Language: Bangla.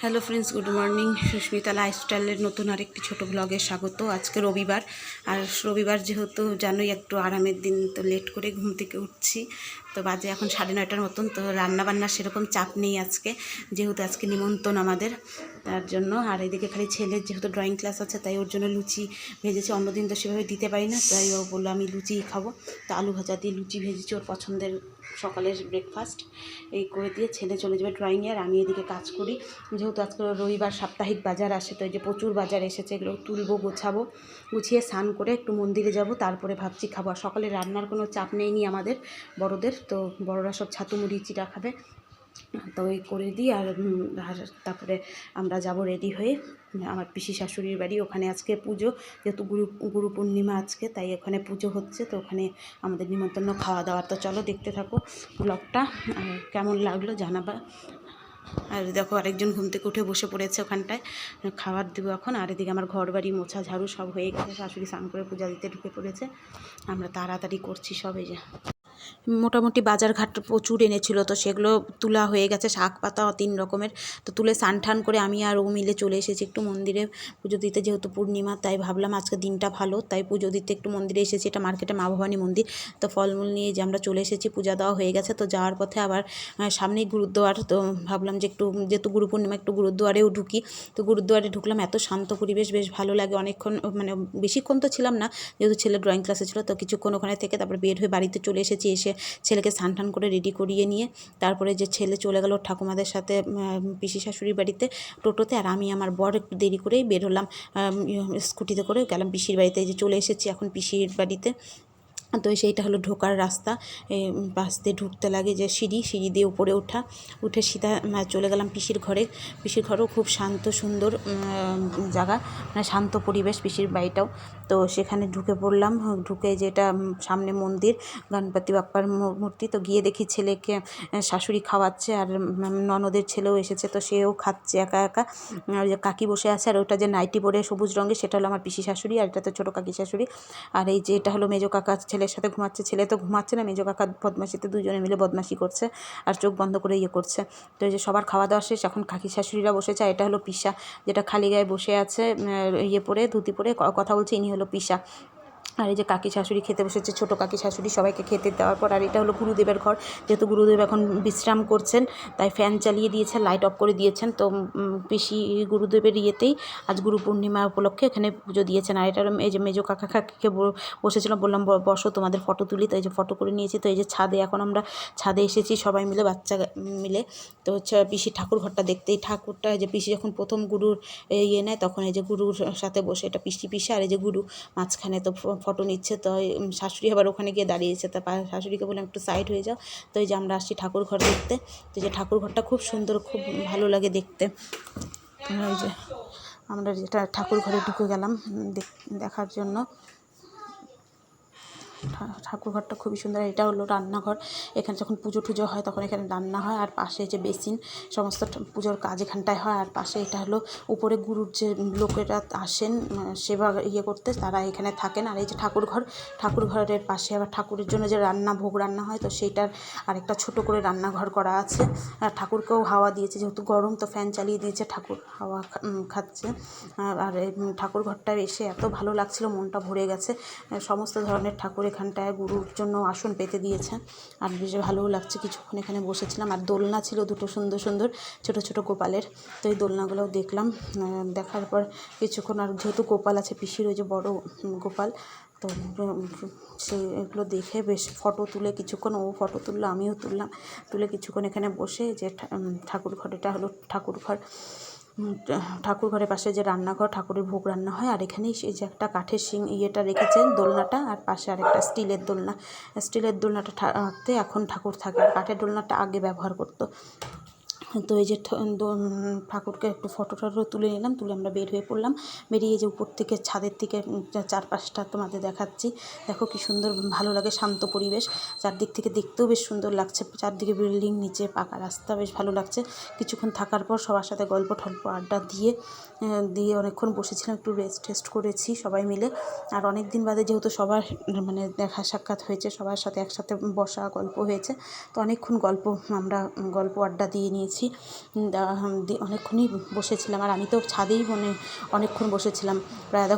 Hello friends good morning Susmita লাইফস্টাইলের নতুন আরেকটি ছোট ব্লগে স্বাগত। আজকে রবিবার। আর রবিবার যেহেতু জানোই একটু আরামের দিন, তো লেট করে ঘুম থেকে উঠছি। তো বাজে এখন সাড়ে নয়টার মতন, তো রান্না বান্নার সেরকম চাপ নেই আজকে। যেহেতু আজকে নিমন্ত্রণ আমাদের। তার জন্য। আর এদিকে খালি ছেলের যেহেতু ড্রয়িং ক্লাস আছে, তাই ওর জন্য লুচি ভেজেছি। অন্যদিন তো সেভাবে দিতে পারি না, তাই ও বলল আমি লুচিই খাব। তো আলু ভাজা দিয়ে লুচি ভেজেছি ওর পছন্দের সকালের ব্রেকফাস্ট এই করে দিয়ে ছেলে চলে যাবে ড্রয়িংয়ে আর আমি এদিকে কাজ করি। যেহেতু আজকে রবিবার সাপ্তাহিক বাজার আসে, তো এই যে প্রচুর বাজার এসেছে, এগুলো তুলবো, গোছাবো। গুছিয়ে স্নান করে একটু মন্দিরে যাব, তারপরে ভাবছি খাব। সকালে রান্নার কোনো চাপ নেই নি আমাদের বড়দের, তো বড়রা সব ছাতু মুড়ি চিটা খাবে। তো ওই করে দিই আর তারপরে আমরা যাব রেডি হয়ে, আমার পিসি শাশুড়ির বাড়ি। ওখানে আজকে পুজো, যেহেতু গুরু গুরু পূর্ণিমা আজকে, তাই ওখানে পুজো হচ্ছে। তো ওখানে আমাদের নিমন্ত্রণ, খাওয়া দাওয়া। তো চলো দেখতে থাকো ব্লগটা কেমন লাগল জানাবা। আর দেখো আরেকজন ঘুম থেকে উঠে বসে পড়েছে ওখানটায়। খাবার দেবো এখন। আর এদিকে আমার ঘর বাড়ি মোছা, ঝাড়ু সব হয়ে গেছে। শাশুড়ি স্নান করে পূজা দিতে ঢুকে পড়েছে। আমরা তাড়াতাড়ি করছি সব যে। মোটামুটি বাজার ঘাট প্রচুর এনেছিল, তো সেগুলো তোলা হয়ে গেছে, শাক পাতা তিন রকমের। তো তুলে স্নান করে আমি আর ও মিলে চলে এসেছি একটু মন্দিরে। পুজো দিতে যেহেতু পূর্ণিমা, তাই ভাবলাম আজকে দিনটা ভালো, তাই পুজো দিতে একটু মন্দিরে এসেছি। এটা মার্কেটে মা ভবানী মন্দির, তো ফলমূল নিয়ে যে আমরা চলে এসেছি, পূজা দেওয়া হয়ে গেছে, তো যাওয়ার পথে আবার সামনেই গুরুদ্বার, তো ভাবলাম যে একটু, যেহেতু গুরু পূর্ণিমা, একটু গুরুদ্বারেও ঢুকি। তো গুরুদ্বারে ঢুকলাম, এত শান্ত পরিবেশ, বেশ ভালো লাগে। অনেকক্ষণ মানে বেশিক্ষণ তো ছিলাম না, যেহেতু ছেলে ড্রয়িং ক্লাসে ছিল, তো কিছুক্ষণ ওখানে থেকে তারপর বের হয়ে বাড়িতে চলে এসেছি এসে ছেলেকে স্নান টান করে রেডি করিয়ে নিয়ে তারপরে যে ছেলে চলে গেল ঠাকুমাদের সাথে পিসি শাশুড়ির বাড়িতে টোটোতে আর আমি আমার বর একটু দেরি করেই বের হলাম স্কুটিতে করে গেলাম পিসির বাড়িতে। যে চলে এসেছি এখন পিসির বাড়িতে। তো সেইটা হলো ঢোকার রাস্তা। বাস দিয়ে ঢুকতে লাগে যে সিঁড়ি সিঁড়ি দিয়ে উপরে ওঠা। উঠে সিধা চলে গেলাম পিসির ঘরে। পিসির ঘরেও খুব শান্ত, সুন্দর জায়গা। মানে শান্ত পরিবেশ পিসির বাড়িটাও। তো সেখানে ঢুকে পড়লাম। ঢুকে যেটা সামনে মন্দির, গণপতি বাপ্পার মূর্তি। তো গিয়ে দেখি ছেলেকে শাশুড়ি খাওয়াচ্ছে আর ননদের ছেলেও এসেছে। তো সেও খাচ্ছে একা একা। যে কাকি বসে আছে আর ওটা যে নাইটি পরে সবুজ রঙের, সেটা হলো আমার পিসি শাশুড়ি আর এটা তো ছোটো কাকি শাশুড়ি। আর এই যে এটা হলো মেজো কাকা ছেলের সাথে ঘুমাচ্ছে, ছেলে তো ঘুমাচ্ছে না, মেজো কাকা বদমাশিতে দুজনে মিলে বদমাশি করছে আর চোখ বন্ধ করে ইয়ে করছে। তো এই যে সবার খাওয়া দাওয়া শেষ, এখন কাকি শাশুড়িরা বসেছে এটা হলো পিসা, যেটা খালি গায়ে বসে আছে ইয়ে পরে, ধুতি পরে কথা বলছে, ইনি হলো পিসা। আর এই যে কাকি শাশুড়ি খেতে বসেছে, ছোটো কাকি শাশুড়ি সবাইকে খেতে দেওয়ার পর, আর এটা হলো গুরুদেবের ঘর, যেহেতু গুরুদেব এখন বিশ্রাম করছেন, তাই ফ্যান চালিয়ে দিয়েছেন লাইট অফ করে দিয়েছেন, তো পিসি গুরুদেবের ইয়েতেই আজ গুরু পূর্ণিমা উপলক্ষে এখানে পুজো দিয়েছেন। আর এটা এই যে মেজো কাকা কাকিকে বসেছিলাম, বললাম বসো, তোমাদের ফটো তুলি। তো এই যে ফটো করে নিয়েছি, তো এই যে ছাদে এখন আমরা, ছাদে এসেছি সবাই মিলে, বাচ্চা মিলে। তো হচ্ছে পিসি ঠাকুর ঘরটা দেখতে, এই ঠাকুরটা যে পিসি যখন প্রথম গুরুর ইয়ে নেয়, তখন এই যে গুরুর সাথে বসে, এটা পিসি পিসি, আর এই যে গুরু মাঝখানে, তো ফটো নিচ্ছে, তো শাশুড়ি আবার ওখানে গিয়ে দাঁড়িয়েছে। তা শাশুড়িকে বললাম, একটু সাইড হয়ে যাও। তো এই যে আমরা আসছি ঠাকুর ঘর দেখতে। তো যে ঠাকুর ঘরটা খুব সুন্দর, খুব ভালো লাগে দেখতে। ওই যে আমরা যেটা ঠাকুর ঘরে ঢুকে গেলাম দেখ- দেখার জন্য। ঠা- ঠাকুর ঘরটা খুবই সুন্দর। এটা হলো রান্নাঘর। এখানে যখন পুজো টুজো হয় তখন এখানে রান্না হয়। আর পাশে যে বেসিন, সমস্ত পুজোর কাজ এখানটায় হয়। আর পাশে এটা হলো উপরে গুরুর যে লোকেরা আসেন সেবা ইয়ে করতে, তারা এখানে থাকেন। আর এই যে ঠাকুর ঘর ঠাকুর ঘরের পাশে আবার ঠাকুরের জন্য যে রান্না, ভোগ রান্না হয়, তো সেইটার আরেকটা ছোট করে রান্নাঘর করা আছে। আর ঠাকুরকেও হাওয়া দিয়েছে, যেহেতু গরম, তো ফ্যান চালিয়ে দিয়েছে ঠাকুর। হাওয়া খাচ্ছে। আর- আর এই ঠাকুর ঘরটায় এসে এত ভালো লাগছিল, মনটা ভরে গেছে। সমস্ত ধরনের ঠাকুর এখানটায় গুরুর জন্য আসন পেতে দিয়েছে আর বেশ ভালোও লাগছে। কিছুক্ষণ এখানে বসেছিলাম। আর দোলনা ছিল দুটো সুন্দর সুন্দর, ছোট ছোট গোপালের। তো এই দোলনাগুলোও দেখলাম। দেখার পর কিছুক্ষণ আর যেহেতু গোপাল আছে, পিসির ওই যে বড় গোপাল, তো সেই এগুলো দেখে বেশ ফটো তুলে কিছুক্ষণ ও ফটো তুললো, আমিও তুললাম। তুলে কিছুক্ষণ এখানে বসে যে ঠাকুর ঘর এটা হলো ঠাকুর ঘর ঠাকুর ঘরের পাশে যে রান্নাঘর, ঠাকুরের ভোগ রান্না হয়। আর এখানেই সেই যে একটা কাঠের সিং ইয়েটা রেখেছেন দোলনাটা। আর পাশে আরেকটা স্টিলের দোলনা। স্টিলের দোলনাটা ঠা- তে এখন ঠাকুর থাকে। আর কাঠের দোলনাটা আগে ব্যবহার করতো। তো এই যে ঠাকুরকে একটু ফটো টটো তুলে নিলাম, তুলে আমরা বের হয়ে পড়লাম। বেরিয়ে যে উপর থেকে, ছাদের থেকে চারপাশটা তোমাদের দেখাচ্ছি। দেখো কি সুন্দর, ভালো লাগে, শান্ত পরিবেশ। চারদিক থেকে দেখতেও বেশ সুন্দর লাগছে। চারদিকে বিল্ডিং, নিচে পাকা রাস্তা, বেশ ভালো লাগছে। কিছুক্ষণ থাকার পর সবার সাথে গল্প টল্প আড্ডা দিয়ে দিয়ে অনেকক্ষণ বসেছিলাম, একটু রেস্ট টেস্ট করেছি সবাই মিলে। আর অনেক দিন বাদে যেহেতু সবার মানে দেখা সাক্ষাৎ হয়েছে, সবার সাথে একসাথে বসা, গল্প হয়েছে, তো অনেকক্ষণ গল্প, আমরা, গল্প আড্ডা দিয়ে নিয়েছি। দিয়েছি অনেকক্ষণই বসেছিলাম। আর আমি তো ছাদেই মানে অনেকক্ষণ বসেছিলাম। প্রায় আধা